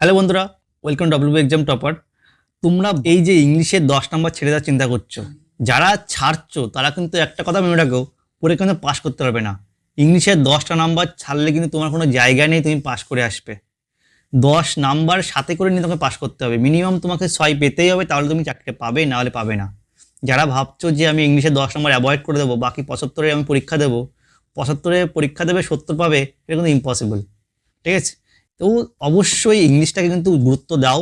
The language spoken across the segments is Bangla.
হ্যালো বন্ধুরা ওয়েলকাম ডব্লিউ এক্সাম টপার তোমরা এই যে ইংলিশের দশ নম্বর ছেড়ে দেওয়ার চিন্তা করছ, যারা ছাড়ছো, তারা কিন্তু একটা কথা মনে রাখো, পরে কিন্তু পাস করতে পারবে না। ইংলিশের দশটা নাম্বার ছাড়লে কিন্তু তোমার কোনো জায়গা নেই তুমি পাস করে আসবে। দশ নাম্বার সাথে করে নিয়ে তোমাকে পাস করতে হবে। মিনিমাম তোমাকে ছয় পেতেই হবে, তাহলে তুমি চাকরিটা পাবে, না হলে পাবে না। যারা ভাবছ যে আমি ইংলিশে দশ নম্বর অ্যাভয়েড করে দেবো, বাকি পঁচাত্তরে আমি পরীক্ষা দেবো, পঁচাত্তরে পরীক্ষা দেবে, সত্তর পাবে, এটা কিন্তু ইম্পসিবল ঠিক আছে? তো অবশ্যই ইংলিশটাকে কিন্তু গুরুত্ব দাও।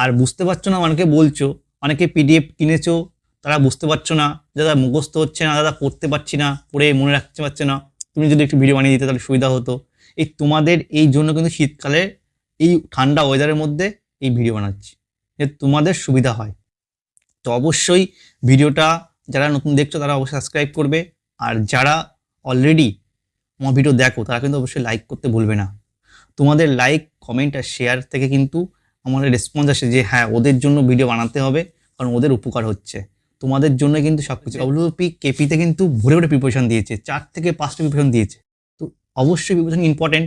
আর বুঝতে পারছ না অনেকে বলছো, অনেকে পিডিএফ কিনেছো, তারা বুঝতে পারছ না দাদা মুখস্থ হচ্ছে না দাদা পড়তে পারছি না, পড়ে মনে রাখতে পারছে না। তুমি যদি একটু ভিডিও বানিয়ে দিতে তাহলে সুবিধা হতো। এই তোমাদের এই জন্য কিন্তু শীতকালে এই ঠান্ডা ওয়েদারের মধ্যে এই ভিডিও বানাচ্ছি, যে তোমাদের সুবিধা হয়। তো অবশ্যই ভিডিওটা যারা নতুন দেখছ তারা অবশ্যই সাবস্ক্রাইব করবে। আর যারা অলরেডি আমার ভিডিও দেখো, তারা কিন্তু অবশ্যই লাইক করতে ভুলবে না। তোমাদের লাইক কমেন্ট আর শেয়ার থেকে কিন্তু আমাদের রেসপন্স আসে যে হ্যাঁ ওদের জন্য ভিডিও বানাতে হবে কারণ ওদের উপকার হচ্ছে। তোমাদের জন্য কিন্তু সব কিছু ডব্লিউপি কেপিতে কিন্তু ভরে ভরে প্রিপারেশন দিয়েছে চার থেকে পাঁচটা প্রিপারেশন দিয়েছে। তো অবশ্যই প্রিপারেশন ইম্পর্টেন্ট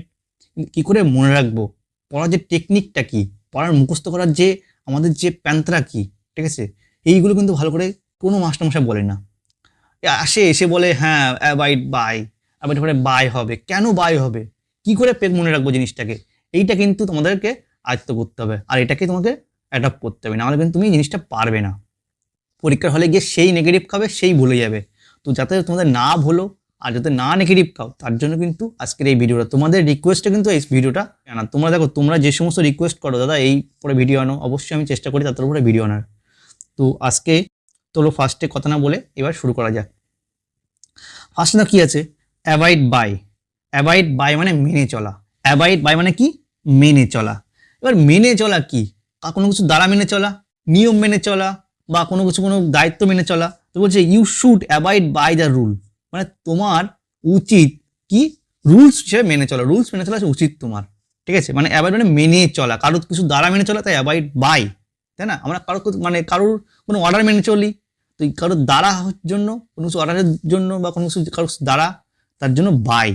কী করে মনে রাখব? পড়ার যে টেকনিকটা কি? পড়ার মুখস্থ করার যে আমাদের যে প্যান্ত্রা কি? ঠিক আছে? এইগুলো কিন্তু ভালো করে কোনো মাস্টারমশাই বলে না। আসে এসে বলে হ্যাঁ অ্যাবাইড বাই আবার পরে বাই হবে। কেন বাই হবে? কি করে পেক মনে রাখব জিনিসটাকে? এইটা কিন্তু তোমাদেরকে আয়ত্ত করতে হবে। আর এটাকে তোমাকে অ্যাডাপ্ট করতে হবে। নাহলে কিন্তু তুমি জিনিসটা পারবে না। পরীক্ষার হলে গিয়ে সেই নেগেটিভ খাবে, সেই ভুলে যাবে। তো যাতে তোমাদের না ভুলো আর যাতে না নেগেটিভ খাও, তার জন্য কিন্তু আজকের এই ভিডিওটা। তোমাদের রিকোয়েস্টে কিন্তু এই ভিডিওটা জানা তোমরা দেখো, তোমরা যে সমস্ত রিকোয়েস্ট করো, দাদা, এই পরে ভিডিও আনো। অবশ্যই আমি চেষ্টা করি তাদের উপরে ভিডিও আনার। তো আজকে তোলো ফার্স্টে কথা না বলে এবার শুরু করা যাক। ফার্স্ট না কি আছে? অ্যাভয়েড বাই অ্যাভয়েড বাই মানে মেনে চলা। অ্যাভয়েড বাই মানে কি? মেনে চলা। এবার মেনে চলা কি? কোনো কিছু দ্বারা মেনে চলা, নিয়ম মেনে চলা, বা কোনো কিছু কোনো দায়িত্ব মেনে চলা, তো বলছে you should avoid by the rule মানে তোমার উচিত কি? রুলস হিসেবে মেনে চলা। রুলস মেনে চলা উচিত তোমার। ঠিক আছে? মানে অ্যাভয়েড মানে মেনে চলা। কারোর কিছু দ্বারা মেনে চলা, তাই অ্যাভয়েড বাই তাই না? আমরা কারোর মানে কারোর কোনো অর্ডার মেনে চলি। তো কারোর দ্বারা জন্য, কোনো কিছু অর্ডারের জন্য বা কোনো কিছু কারোর দ্বারা, তার জন্য বাই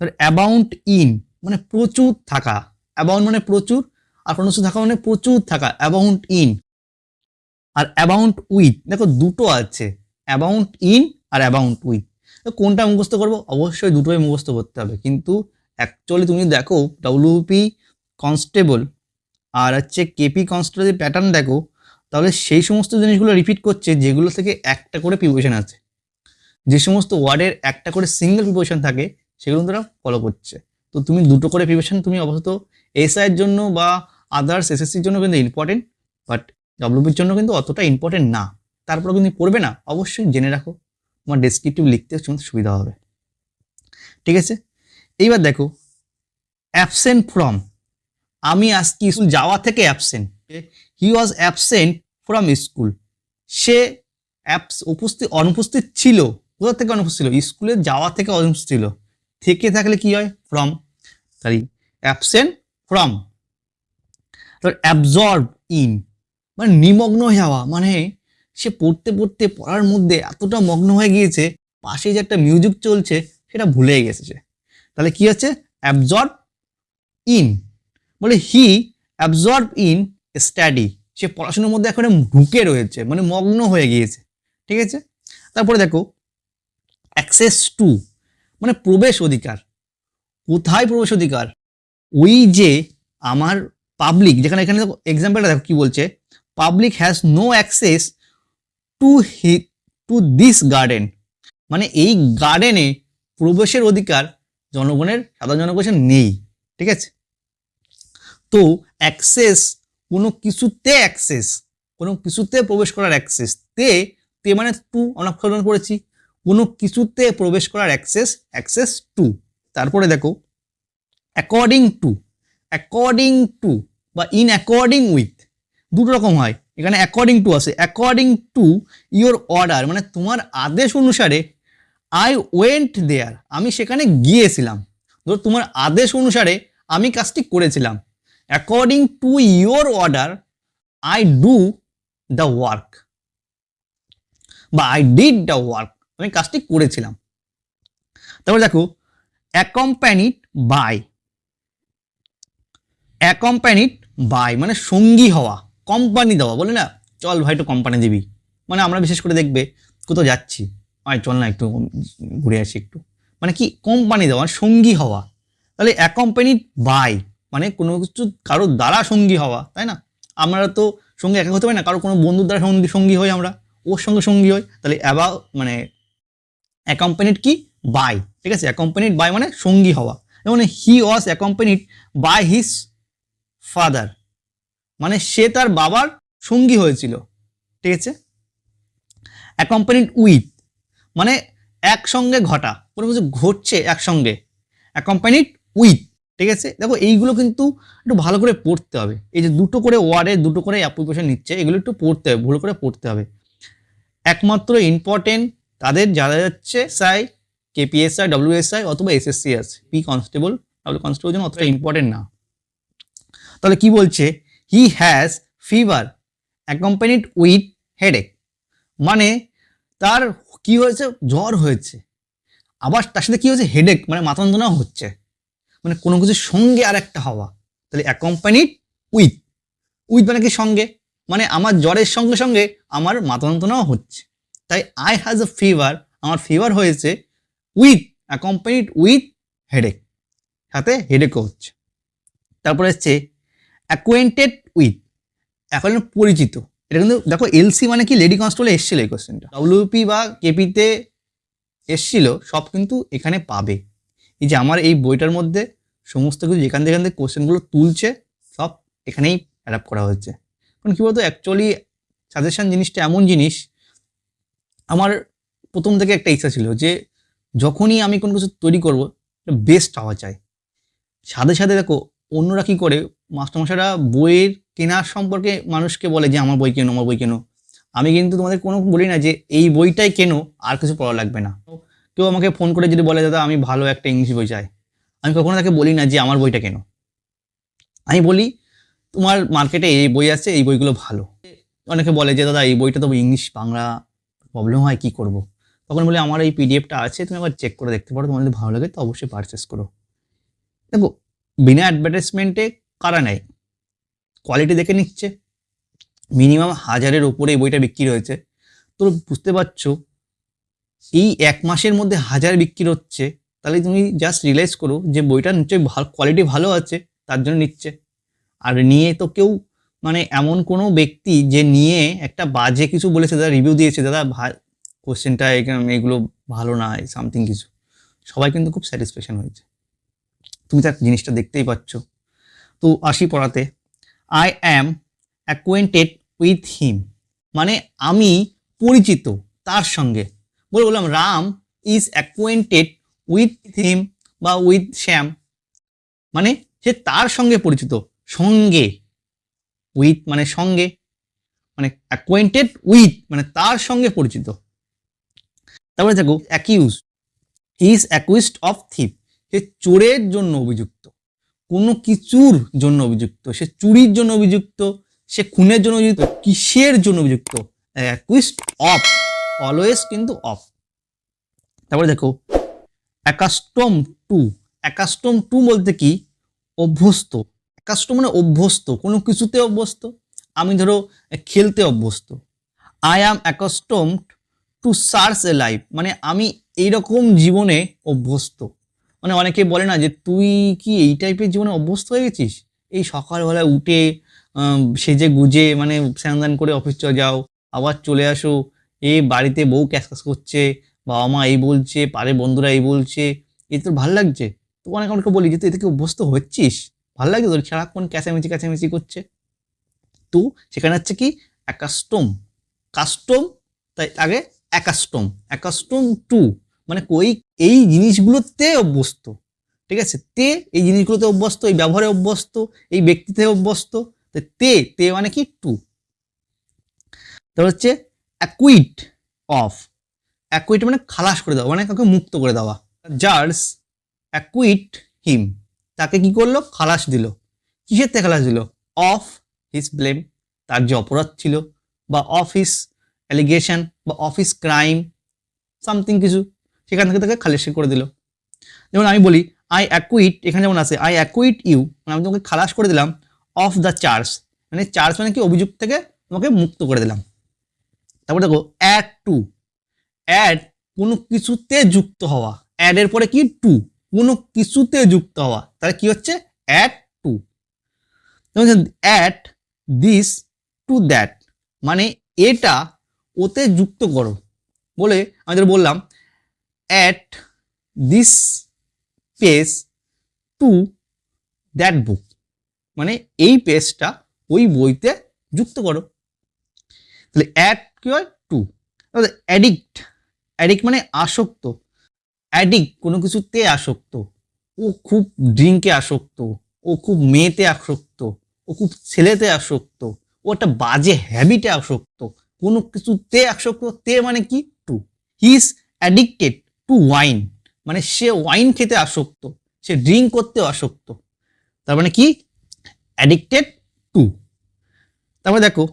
তার অ্যাবাউন্ট ইন মানে প্রচুর থাকা। অ্যাবাউন্ট মানে প্রচুর, আর কোনো কিছু থাকা মানে প্রচুর থাকা অ্যাবাউন্ট ইন আর অ্যাবাউন্ট উইথ দেখো দুটো আছে অ্যাবাউন্ট ইন আর অ্যাবাউন্ট উইথ কোনটা মুখস্থ করব? অবশ্যই দুটোই মুখস্থ করতে হবে। কিন্তু অ্যাকচুয়ালি তুমি দেখো ডব্লিউপি কনস্টেবল আর হচ্ছে কেপি কনস্টেবলের প্যাটার্ন দেখো, তাহলে সেই সমস্ত জিনিসগুলো রিপিট করছে যেগুলো থেকে একটা করে প্রিপারেশন আছে। যে সমস্ত ওয়ার্ডের একটা করে সিঙ্গেল প্রিপারেশন থাকে সেগুলো তারা ফলো করছে। তো তুমি দুটো করে প্রিপারেশন তুমি অবশ্যই এসআইয়ের জন্য বা আদার্স এসএসসির জন্য কিন্তু ইম্পর্টেন্ট বাট ডব্লিউপির জন্য কিন্তু অতটা ইম্পর্টেন্ট না। তারপরে কিন্তু পড়বে না, অবশ্যই জেনে রাখো। তোমার ডেসক্রিপটিভ লিখতে সুবিধা হবে। ঠিক আছে? এইবার দেখো অ্যাবসেন্ট ফ্রম আমি আজকে স্কুল যাওয়া থেকে absent he was absent from school সে অ্যাপস উপস্থিত, অনুপস্থিত ছিল, কোথা থেকে অনুপস্থিত ছিল? স্কুলে যাওয়া থেকে অনুপস্থিত ছিল। থেকে থাকলে কি হয়? From sorry absent from absorb in মানে নিমগ্ন যাওয়া মানে সে পড়তে পড়তে পড়ার মধ্যে এতটা মগ্ন হয়ে গিয়েছে পাশে যে একটা মিউজিক চলছে, সেটা ভুলে গেছে সে। তাহলে কি হচ্ছে? অ্যাবজর্ব ইন বলে হি অ্যাবজর্ব ইন স্টাডি সে পড়াশোনার মধ্যে এখন ঢুকে রয়েছে মানে মগ্ন হয়ে গিয়েছে। ঠিক আছে? তারপরে দেখো অ্যাক্সেস টু মানে প্রবেশ অধিকার। কোথায় প্রবেশ অধিকার? ওই যে আমার পাবলিক যেখানে এখানে এক্সাম্পলটা দেখো কি বলছে public has no access to he to this garden মানে এই গার্ডেনে প্রবেশের অধিকার জনগণের, সাধারণ জনগণের নেই, ঠিক আছে? তো অ্যাক্সেস কোনো কিছুতে অ্যাক্সেস কোনো কিছুতে প্রবেশ করার অ্যাক্সেস তে তে মানে টু আমরা করেছি। কোনো কিছুতে প্রবেশ করার অ্যাক্সেস অ্যাক্সেস টু তারপরে দেখো অ্যাকর্ডিং টু অ্যাকর্ডিং টু বা ইন অ্যাকর্ডিং উইথ দুটো রকম হয়। এখানে অ্যাকর্ডিং টু আছে। অ্যাকর্ডিং টু ইওর অর্ডার মানে তোমার আদেশ অনুসারে আই ওয়েন্ট দেয়ার আমি সেখানে গিয়েছিলাম। ধরো তোমার আদেশ অনুসারে আমি কাজটি করেছিলাম। According to your order I do the work বা আই ডিড দ্য ওয়ার্ক আমি কাজটি করেছিলাম। তারপর দেখো অ্যাকম্প্যানিড বাই অ্যাকম্পানিড বাই মানে সঙ্গী হওয়া কোম্পানি দেওয়া, বলে না? চল ভাই একটু কোম্পানি দিবি। মানে আমরা বিশেষ করে দেখবে, কোথাও যাচ্ছি। আয়, চল না একটু ঘুরে আসি একটু। মানে কি? কোম্পানি দেওয়া মানে সঙ্গী হওয়া। তাহলে অ্যাকম্পানিড বাই মানে কোনো কিছু কারোর দ্বারা সঙ্গী হওয়া, তাই না? আমরা তো সঙ্গে একা হতে পারি না। কারও কোনো বন্ধুর দ্বারা সঙ্গী সঙ্গী হই আমরা। ওর সঙ্গে সঙ্গী হই। তাহলে অ্যাবা মানে অ্যাকম্পানিড কি? বাই ঠিক আছে? অ্যাকম্পানিড বাই মানে সঙ্গী হওয়া। যেমন he was accompanied by his father মানে সে তার বাবার সঙ্গী হয়েছিল। ঠিক আছে? অ্যাকম্পানিড উইথ মানে একসঙ্গে ঘটা। কোনো কিছু ঘটছে একসঙ্গে। অ্যাকম্পানিড উইথ ঠিক আছে? দেখো, এইগুলো কিন্তু একটু ভালো করে পড়তে হবে। এই যে দুটো করে ওয়ার্ডে দুটো করে অ্যাপ্লিকেশন নিচ্ছে, এগুলো একটু পড়তে হবে, ভুল করে পড়তে হবে। একমাত্র ইম্পর্টেন্ট তাদের যারা যাচ্ছে সাই কেপিএসআই ডব্লিউএসআই অথবা এসএসসি আছে। পি কনস্টেবল ডাব্লিউ কনস্টেবল জন্য অতটা ইম্পর্টেন্ট না। তাহলে কি বলছে? He has fever accompanied with headache মানে তার কি হয়েছে? জ্বর হয়েছে। আবার তার সাথে কি হয়েছে? হেডেক মানে মাথা যন্ত্রণাও হচ্ছে। মানে কোনো কিছুর সঙ্গে আর একটা হওয়া। তাহলে অ্যাকম্পানিড উইথ উইথ মানে কি সঙ্গে? মানে আমার জ্বরের সঙ্গে সঙ্গে আমার মাথা যন্ত্রণাও হচ্ছে। তাই আই হ্যাজ এ ফিভার আমার ফিভার হয়েছে উইথ অ্যাকম্পানিড উইথ হেডেক সাথে হেডেকও হচ্ছে। তারপরে হচ্ছে অ্যাকোয়েন্টেড উইথ এখন পরিচিত। এটা কিন্তু দেখো এলসি মানে কি? লেডি কনস্টেবলে এসেছিল এই কোশ্চেনটা ডব্লিউপি বা কেপিতে এসছিল, সব কিন্তু এখানে পাবে। এই যে আমার এই বইটার মধ্যে সমস্ত কিছু যেখান থেকে থেকে কোশ্চেনগুলো তুলছে, সব এখানেই অ্যাডাপ্ট করা হচ্ছে কারণ কী বলতো? অ্যাকচুয়ালি সাজেশান জিনিসটা এমন জিনিস আমার প্রথম থেকে একটা ইচ্ছা ছিল যে যখনই আমি কোনো কিছু তৈরি করব বেস্ট হওয়া চাই সাথে সাথে দেখো, অন্যরা কী করে? মাস্টারমশাইরা বইয়ের কেনার সম্পর্কে মানুষকে বলে যে, আমার বই কেনো, আমার বই কেনো। আমি কিন্তু তোমাদের কোনো বলি না যে, এই বইটাই কেনো, আর কিছু পড়া লাগবে না। কেউ আমাকে ফোন করে যদি বলে, দাদা, আমি ভালো একটা ইংলিশ বই চাই। আমি কখনো তাকে বলি না যে, আমার বইটা কেনো? আমি বলি, তোমার মার্কেটে এই বই আছে, এই বইগুলো ভালো। অনেকে বলে যে, দাদা, এই বইটা তো ইংলিশ বাংলা প্রবলেম হয়, কি করব। তখন বলে, আমার এই পিডিএফটা আছে, তুমি একবার চেক করে দেখতে পারো, তোমার যদি ভালো লাগে তো অবশ্যই পারচেস করো। দেখো, বিনা অ্যাডভার্টাইজমেন্টে কারা নেয়? কোয়ালিটি দেখে নিচ্ছে। মিনিমাম হাজারের ওপরে এই বইটা বিক্রি হয়েছে। তো বুঝতে পারছ, এই এক মাসের মধ্যে হাজার বিক্রি হচ্ছে, তাহলে তুমি জাস্ট রিয়েলাইজ করো যে বইটা নিশ্চয়ই ভালো কোয়ালিটি ভালো আছে, তার জন্য নিচ্ছে। আর নিয়ে তো কেউ মানে এমন কোনো ব্যক্তি যে নিয়ে একটা বাজে কিছু বলেছে দাদা রিভিউ দিয়েছে দাদা কোশ্চেনটা এগুলো ভালো না সামথিং কিছু, সবাই কিন্তু খুব স্যাটিসফ্যাকশন হয়েছে। তুমি তার জিনিসটা দেখতেই পাচ্ছ। তো আসি পড়াতে। I am acquainted with him মানে আমি পরিচিত তার সঙ্গে। বলে বললাম, Ram is acquainted with him বা উইথ শ্যাম। মানে সে তার সঙ্গে পরিচিত, সঙ্গে। উইথ মানে সঙ্গে মানে অ্যাকোয়েন্টেড উইথ মানে তার সঙ্গে পরিচিত। তারপরে দেখো accuse is accused of thief সে চোরের জন্য অভিযুক্ত, কোনো কিছুর জন্য অভিযুক্ত, সে চুরির জন্য অভিযুক্ত, সে খুনের জন্য অভিযুক্ত, কিসের জন্য অভিযুক্ত অ্যাকুইস্ট অফ অলওয়েজ কিন্তু অফ তারপরে দেখো অ্যাকাস্টম টু অ্যাকাস্টম টু বলতে কি, অভ্যস্ত অ্যাকাস্টম মানে অভ্যস্ত, কোনো কিছুতে অভ্যস্ত, আমি ধরো খেলতে অভ্যস্ত I am accustomed to search a life মানে আমি এইরকম জীবনে অভ্যস্ত। মানে অনেকে বলে না যে, তুই কি এই টাইপের জীবনে অভ্যস্ত হয়ে গেছিস? এই সকালবেলায় উঠে সেজে গুজে মানে স্নান করে অফিস চলে যাও, আবার চলে আসো, এ বাড়িতে বউ ক্যাশ করছে, বাবা মা এই বলছে পারে বন্ধুরা এই বলছে এই তোর ভালো লাগছে? তো অনেক অনেকে বলি যে, তুই এতে কি অভ্যস্ত হচ্ছিস? ভালো লাগছে তোর? সারাক্ষণ ক্যাচামেচি ক্যাচামেচি করছে? তো সেখানে হচ্ছে কি? অ্যাকাস্টম কাস্টম, তাই আগে অ্যাকাস্টম অ্যাকাস্টম টু। মানে কই এই জিনিসগুলোতে অভ্যস্ত। ঠিক আছে? তে এই জিনিসগুলোতে অভ্যস্ত, এই ব্যবহারে অভ্যস্ত, এই ব্যক্তিতে অভ্যস্ত। তে তে মানে কি? টু। তারপর হচ্ছে অ্যাকুইট অফ অ্যাকুইট মানে খালাস করে দেওয়া মানে কাউকে মুক্ত করে দেওয়া। জার্স অ্যাকুইট হিম তাকে কি করল? খালাস দিল। কিসের থেকে খালাস দিল? অফ হিস ব্লেম তার যে অপরাধ ছিল বা অফ হিস অ্যালিগেশন বা অফিস ক্রাইম সামথিং কিছু, সেখান থেকে তাকে খালাস করে দিল। যেমন আমি বলি আই অ্যাকুইট এখানে যেমন আছে আই অ্যাকুইট ইউ মানে আমি তোমাকে খালাস করে দিলাম অফ দ্য চার্জ মানে চার্জ মানে কি? অভিযুক্ত থেকে তোমাকে মুক্ত করে দিলাম। তারপর দেখো অ্যাড টু অ্যাড কোনো কিছুতে যুক্ত হওয়া অ্যাডের পরে কি? টু কোনো কিছুতে যুক্ত হওয়া, তাহলে কি হচ্ছে? At to at this to that মানে এটা ওতে যুক্ত করো। বলে আমাদের বললাম at this page to that book মানে এই পেজটা ওই বইতে যুক্ত করো। তাহলে অ্যাট কি হয়? টু অ্যাডিক্ট অ্যাডিক্ট মানে আসক্ত। অ্যাডিক্ট কোনো কিছুতে আসক্ত। ও খুব ড্রিঙ্কে আসক্ত, ও খুব মেয়েতে আসক্ত, ও খুব ছেলেতে আসক্ত, ও একটা বাজে হ্যাবিটে আসক্ত, কোনো কিছুতে আসক্ত তে মানে কি? To. He is addicted to wine মানে সে ওয়াইন খেতে আসক্ত, সে ড্রিঙ্ক করতে আসক্ত। তার মানে কি? অ্যাডিক্টেড টু তারপরে দেখো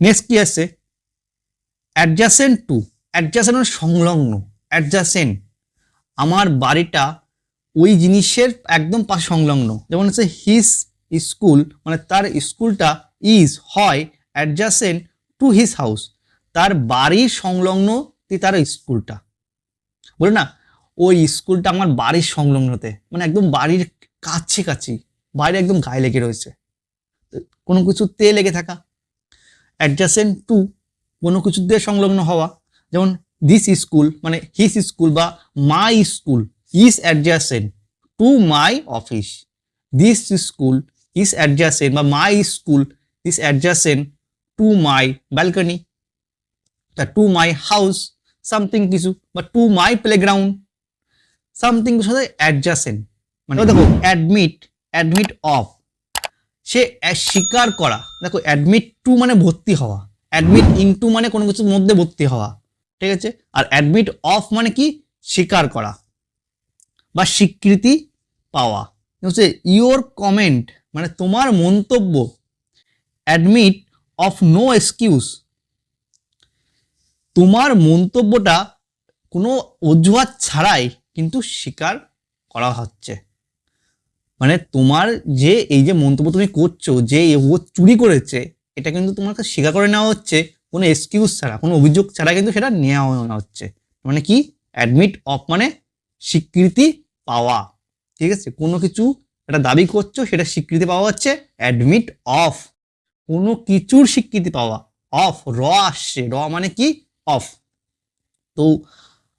নেক্সট কি আছে? অ্যাডজাসেন্ট টু অ্যাডজাসেন্ট সংলগ্ন অ্যাডজাসেন্ট আমার বাড়িটা ওই জিনিসের একদম পাশে সংলগ্ন। যেমন হচ্ছে হিস স্কুল মানে তার স্কুলটা ইজ হয় অ্যাডজাসেন্ট টু হিস হাউস তার বাড়ির সংলগ্ন তার স্কুলটা বলে না, ওই স্কুলটা আমার বাড়ির সংলগ্নতে মানে একদম বাড়ির কাছে কাছে বাইরে একদম গায়ে লেগে রয়েছে। কোনো কিছুতে লেগে থাকা। অ্যাডজাসেন্ট টু কোনো কিছুতে সংলগ্ন হওয়া। যেমন দিস স্কুল মানে হিস স্কুল বা my school is adjacent to my office this school is adjacent বা my school is adjacent to my balcony to my house something কিছু বা টু মাই প্লেগ্রাউন্ড সামথিং কিছুর সাথে মানে দেখো অ্যাডমিট অ্যাডমিট অফ সে স্বীকার করা। দেখো অ্যাডমিট টু মানে ভর্তি হওয়া অ্যাডমিট ইনটু মানে কোনো কিছুর মধ্যে ভর্তি হওয়া। ঠিক আছে? আর অ্যাডমিট অফ মানে কি? স্বীকার করা বা স্বীকৃতি পাওয়া। হচ্ছে ইওর কমেন্ট মানে তোমার মন্তব্য। অ্যাডমিট অফ নো এক্সকিউজ তোমার মন্তব্যটা কোনো অজুহাত ছাড়াই কিন্তু স্বীকার করা হচ্ছে। মানে তোমার যে, এই যে মন্তব্য তুমি করছ, যে ও চুরি করেছে, এটা কিন্তু তোমার কাছে স্বীকার করে নেওয়া হচ্ছে কোনো এক্সকিউজ ছাড়া, কোনো অভিযোগ ছাড়া কিন্তু সেটা নেওয়া হচ্ছে। মানে কি? অ্যাডমিট অফ মানে স্বীকৃতি পাওয়া। ঠিক আছে? কোনো কিছু একটা দাবি করছ, সেটা স্বীকৃতি পাওয়া হচ্ছে। অ্যাডমিট অফ কোনো কিছুর স্বীকৃতি পাওয়া। অফ র আসছে। র মানে কি? অফ তো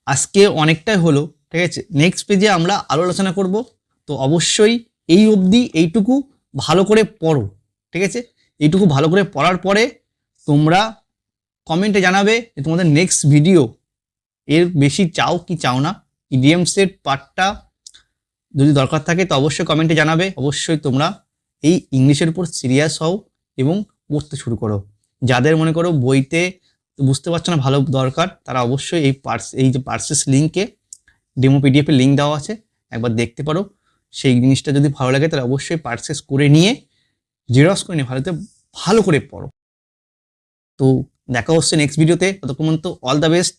আজকে অনেকটাই হলো, ঠিক আছে? নেক্সট পেজে আমরা আরও আলোচনা করব। তো অবশ্যই এই অবধি এইটুকু ভালো করে পড়ো, ঠিক আছে? এইটুকু ভালো করে পড়ার পরে তোমরা কমেন্টে জানাবে যে তোমাদের নেক্সট ভিডিও এর বেশি চাও কি চাও না? ইডিএম সেট পার্টটা যদি দরকার থাকে তো অবশ্যই কমেন্টে জানাবে। অবশ্যই তোমরা এই ইংলিশের উপর সিরিয়াস হও এবং পড়তে শুরু করো। যাদের মনে করো বইতে বুঝতে পারছ না ভালো দরকার, তারা অবশ্যই এই পার্স এই যে পার্সেস লিঙ্কে ডেমো পিডিএফের লিঙ্ক দেওয়া আছে, একবার দেখতে পারো। সেই জিনিসটা যদি ভালো লাগে তাহলে অবশ্যই পার্সেস করে নিয়ে জেরক্স করে নিয়ে ভালোতে ভালো করে পড়ো। তো দেখা হচ্ছে নেক্সট ভিডিওতে ততক্ষণ পর্যন্ত অল দ্য বেস্ট